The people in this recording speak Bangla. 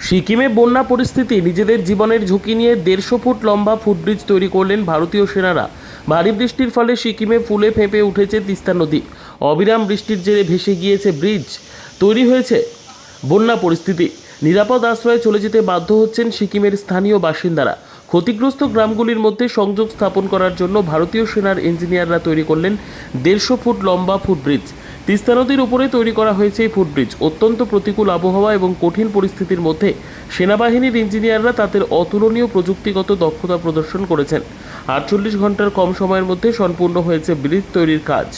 সিকিমে বন্যা পরিস্থিতি, নিজেদের জীবনের ঝুঁকি নিয়ে দেড়শো ফুট লম্বা ফুটব্রিজ তৈরি করলেন ভারতীয় সেনারা। ভারী বৃষ্টির ফলে সিকিমে ফুলে ফেঁপে উঠেছে তিস্তা নদী। অবিরাম বৃষ্টির জেরে ভেসে গিয়েছে ব্রিজ। তৈরি হয়েছে বন্যা পরিস্থিতি। নিরাপদ আশ্রয়ে চলে যেতে বাধ্য হচ্ছেন সিকিমের স্থানীয় বাসিন্দারা। ক্ষতিগ্রস্ত গ্রামগুলির মধ্যে সংযোগ স্থাপন করার জন্য ভারতীয় সেনার ইঞ্জিনিয়াররা তৈরি করলেন দেড়শো ফুট লম্বা ফুটব্রিজ। তিস্তা নদীর উপরে তৈরি করা হয়েছে এই ফুটব্রিজ অত্যন্ত প্রতিকূল আবহাওয়া এবং কঠিন পরিস্থিতির মধ্যে সেনাবাহিনীর ইঞ্জিনিয়াররা তাদের অতুলনীয় প্রযুক্তিগত দক্ষতা প্রদর্শন করেছেন। আটচল্লিশ ঘণ্টার কম সময়ের মধ্যে সম্পূর্ণ হয়েছে ব্রিজ তৈরির কাজ।